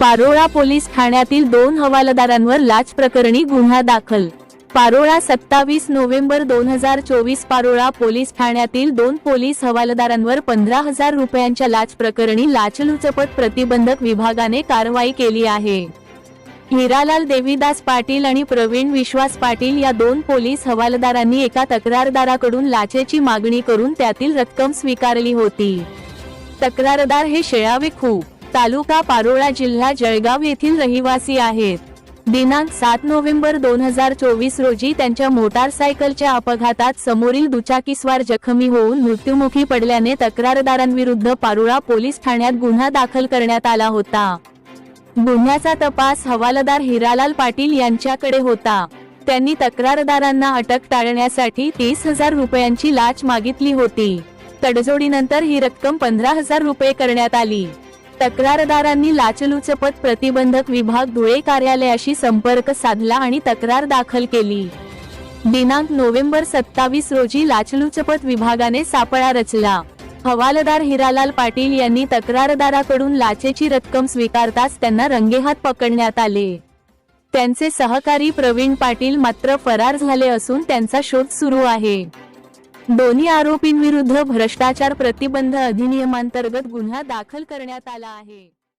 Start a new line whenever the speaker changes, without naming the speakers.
Parola police ठाण्यातील दोन हवालदारांवर लाच प्रकरणी गुन्हा दाखल. पारोळा सत्तावीस नोव्हेंबर दोन हजार चोवीस पारोळा पोलीस ठाण्यातील दोन पोलीस हवालदारांवर पंधरा हजार रुपयांच्या लाच प्रकरणी लाचलुचपत प्रतिबंधक विभागाने कारवाई केली आहे. हिरालाल देवीदास पाटील आणि प्रवीण विश्वास पाटील या दोन पोलीस हवालदारांनी एका तक्रारदाराकडून लाचेची मागणी करून त्यातील रक्कम स्वीकारली होती. तक्रारदार हे शेळावे खूप. तालुका पारोळा जिल्हा जळगाव येथील रहिवासी आहेत. दिनांक सात नोव्हेंबर दोन हजार चोवीस रोजी त्यांच्या मोटारसायकलच्या अपघातात समोरील दुचाकीस्वार जखमी होऊन मृत्युमुखी पडल्याने तक्रारदारांविरुद्ध पारोळा पोलीस ठाण्यात गुन्हा दाखल करण्यात आला होता. गुन्ह्याचा तपास हवालदार हिरालाल पाटील यांच्याकडे होता. त्यांनी तक्रारदारांना अटक टाळण्यासाठी तीस हजार रुपयांची लाच मागितली होती. तडजोडीनंतर ही रक्कम पंधरा हजार रुपये करण्यात आली. तक्रारदारांनी लाचलुचपत प्रतिबंधक विभाग धुळे कार्यालयाशी संपर्क साधला आणि तक्रार दाखल केली. दिनांक नोव्हेंबर सत्तावीस रोजी लाचलुचपत विभागाने सापळा रचला. हवालदार हिरालाल पाटील यांनी तक्रारदाराकडून लाचेची रक्कम स्वीकारताच त्यांना रंगेहात पकडण्यात आले. त्यांचे सहकारी प्रवीण पाटील मात्र फरार झाले असून त्यांचा शोध सुरू आहे. दोन्ही आरोपींविरुद्ध भ्रष्टाचार प्रतिबंध अधिनियमांतर्गत गुन्हा दाखल करण्यात आला आहे.